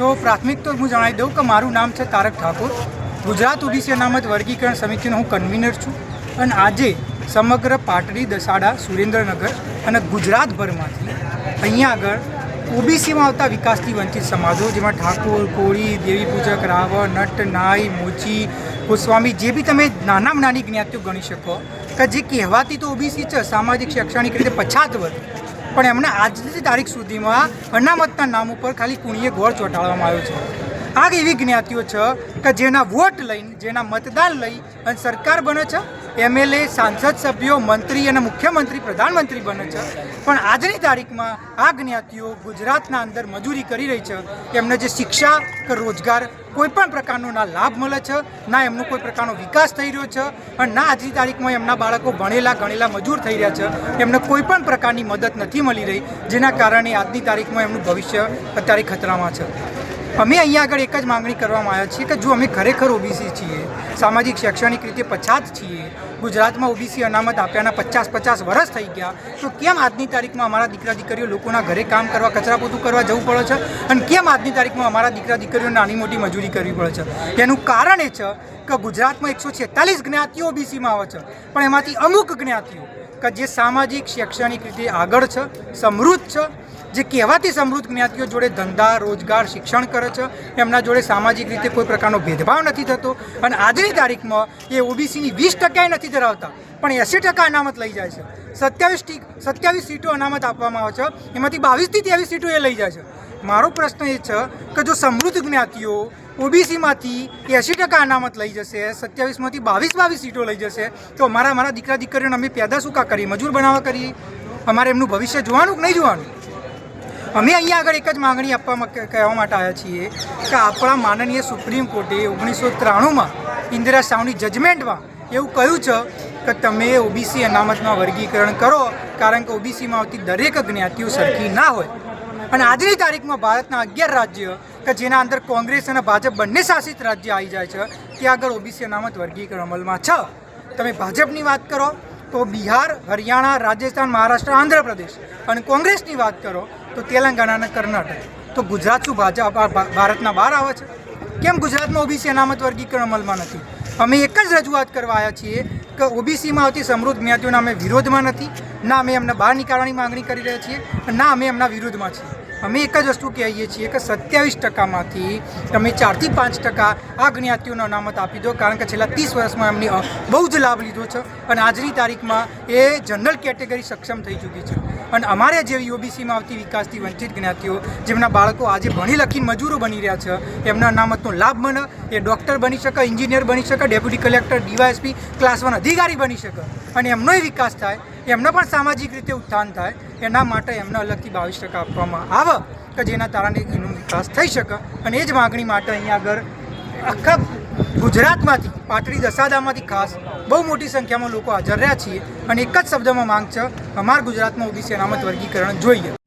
તો પ્રાથમિક તો હું જણાવી દઉં કે મારું નામ છે તારક ઠાકોર. ગુજરાત ઓબીસી અનામત વર્ગીકરણ સમિતિનો હું કન્વીનર છું અને આજે સમગ્ર પાટડી, દસાડા, સુરેન્દ્રનગર અને ગુજરાતભરમાંથી અહીંયા આગળ ઓબીસીમાં આવતા વિકાસથી વંચિત સમાજો જેમાં ઠાકોર, કોળી, દેવી પૂજક, રાવણ, નટ, નાઈ, મોચી, ગોસ્વામી જે બી તમે નાનામાં નાની જ્ઞાતિઓ ગણી શકો કે જે કહેવાતી તો ઓબીસી છે, સામાજિક, શૈક્ષણિક રીતે પછાત વર્ગ. પણ એમને આજની તારીખ સુધીમાં અનામતના નામ ઉપર ખાલી કુણીએ ગોળ ચોંટાડવામાં આવ્યો છે. આ એવી જ્ઞાતિઓ છે કે જેના વોટ લઈને જેના મતદાન લઈ અને સરકાર બને છે એમએલએ સાંસદ સભ્યો, મંત્રી અને મુખ્યમંત્રી, પ્રધાનમંત્રી બને છે. પણ આજની તારીખમાં આ જ્ઞાતિઓ ગુજરાતના અંદર મજૂરી કરી રહી છે. એમને જે શિક્ષા કે રોજગાર કોઈ પણ પ્રકારનો ના લાભ મળે છે, ના એમનો કોઈ પ્રકારનો વિકાસ થઈ રહ્યો છે અને ના આજની તારીખમાં એમના બાળકો ભણેલા, ગણેલા, મજૂર થઈ રહ્યા છે. એમને કોઈ પણ પ્રકારની મદદ નથી મળી રહી, જેના કારણે આજની તારીખમાં એમનું ભવિષ્ય અત્યારે ખતરામાં છે. અમે અહીંયા આગળ એક જ માંગણી કરવામાં આવ્યા છીએ કે જો અમે ખરેખર ઓબીસી છીએ, સામાજિક શૈક્ષણિક રીતે પછાત છીએ, ગુજરાતમાં ઓબીસી અનામત આપ્યાના પચાસ પચાસ વર્ષ થઈ ગયા, તો કેમ આજની તારીખમાં અમારા દીકરા દીકરીઓ લોકોના ઘરે કામ કરવા, કચરા પોતું કરવા જવું પડે છે? અને કેમ આજની તારીખમાં અમારા દીકરા દીકરીઓ નાની મોટી મજૂરી કરવી પડે છે? એનું કારણ એ છે કે ગુજરાતમાં એકસો છેતાલીસ જ્ઞાતિઓ ઓબીસીમાં આવે છે, પણ એમાંથી અમુક જ્ઞાતિઓ કે જે સામાજિક, શૈક્ષણિક રીતે આગળ છે, સમૃદ્ધ છે જે કહેવાતી સમૃદ્ધ જ્ઞાતિઓ જોડે ધંધા, રોજગાર, શિક્ષણ કરે છે, એમના જોડે સામાજિક રીતે કોઈ પ્રકારનો ભેદભાવ નથી થતો અને આજની તારીખમાં એ ઓબીસીની વીસ ટકાએ નથી ધરાવતા, પણ એંસી ટકા અનામત લઈ જાય છે. સત્યાવીસ સત્યાવીસ સીટો અનામત આપવામાં આવે છે, એમાંથી બાવીસથી ત્રેવીસ સીટો એ લઈ જાય છે. મારો પ્રશ્ન એ છે કે જો સમૃદ્ધ જ્ઞાતિઓ ઓબીસીમાંથી એંસી ટકા અનામત લઈ જશે, સત્યાવીસમાંથી બાવીસ બાવીસ સીટો લઈ જશે, તો અમારા અમારા દીકરા દીકરીઓને અમે પેદા શું કા કરીએ? મજૂર બનાવવા કરીએ? અમારે એમનું ભવિષ્ય જોવાનું કે નહીં જોવાનું? અમે અહીંયા આગળ એક જ માગણી આપવા કહેવા માટે આવ્યા છીએ કે આપણા માનનીય સુપ્રીમ કોર્ટે ઓગણીસો ત્રાણુંમાં ઇન્દિરા સાવની જજમેન્ટમાં એવું કહ્યું છે કે તમે ઓબીસી અનામતમાં વર્ગીકરણ કરો કારણ કે ઓબીસીમાં આવતી દરેક જ્ઞાતિઓ સરખી ના હોય. અને આજની તારીખમાં ભારતના અગિયાર રાજ્ય કે જેના અંદર કોંગ્રેસ અને ભાજપ બંને શાસિત રાજ્ય આવી જાય છે, ત્યાં આગળ ઓબીસી અનામત વર્ગીકરણ અમલમાં છે. તમે ભાજપની વાત કરો તો બિહાર, હરિયાણા, રાજસ્થાન, મહારાષ્ટ્ર, આંધ્રપ્રદેશ અને કોંગ્રેસની વાત કરો તો તેલંગાણા અને કર્ણાટક. તો ગુજરાત શું ભાજપ ભારતના બહાર આવે છે? કેમ ગુજરાતમાં ઓબીસી અનામત વર્ગીકરણ અમલમાં નથી? અમે એક જ રજૂઆત કરવા આવ્યા છીએ કે ઓબીસીમાં આવતી સમૃદ્ધ જ્ઞાતિઓના અમે વિરોધમાં નથી, ના અમે એમને બહાર નીકાળવાની માંગણી કરી રહ્યા છીએ, ના અમે એમના વિરુદ્ધમાં છીએ. અમે એક જ વસ્તુ કહીએ છીએ કે સત્યાવીસ ટકામાંથી તમે ચારથી પાંચ ટકા આ જ્ઞાતિઓનો અનામત આપી દો, કારણ કે છેલ્લા ત્રીસ વર્ષમાં એમની બહુ જ લાભ લીધો છે અને આજની તારીખમાં એ જનરલ કેટેગરી સક્ષમ થઈ ચૂકી છે. અને અમારે જેવી ઓબીસીમાં આવતી વિકાસથી વંચિત જ્ઞાતિઓ, જેમના બાળકો આજે ભણી લખીને મજૂરો બની રહ્યા છે, એમના અનામતનો લાભ મળે એ ડૉક્ટર બની શકે, એન્જિનિયર બની શકે, deputy collector, DYSP, class one અધિકારી બની શકે અને એમનોય વિકાસ થાય એમનો પણ સામાજિક રીતે ઉત્થાન થાય, એના માટે એમને અલગથી બાવીસ ટકા આપવામાં આવે કે જેના કારણે એનો વિકાસ થઈ શકે. અને એ જ માગણી માટે અહીંયા આગળ આખા ગુજરાતમાંથી, પાટડી દસાદામાંથી ખાસ બહુ મોટી સંખ્યામાં લોકો હાજર રહ્યા છીએ. અને એક જ શબ્દમાં માંગ છે, અમારા ગુજરાતમાં ઓબીસી અનામત વર્ગીકરણ જોઈએ.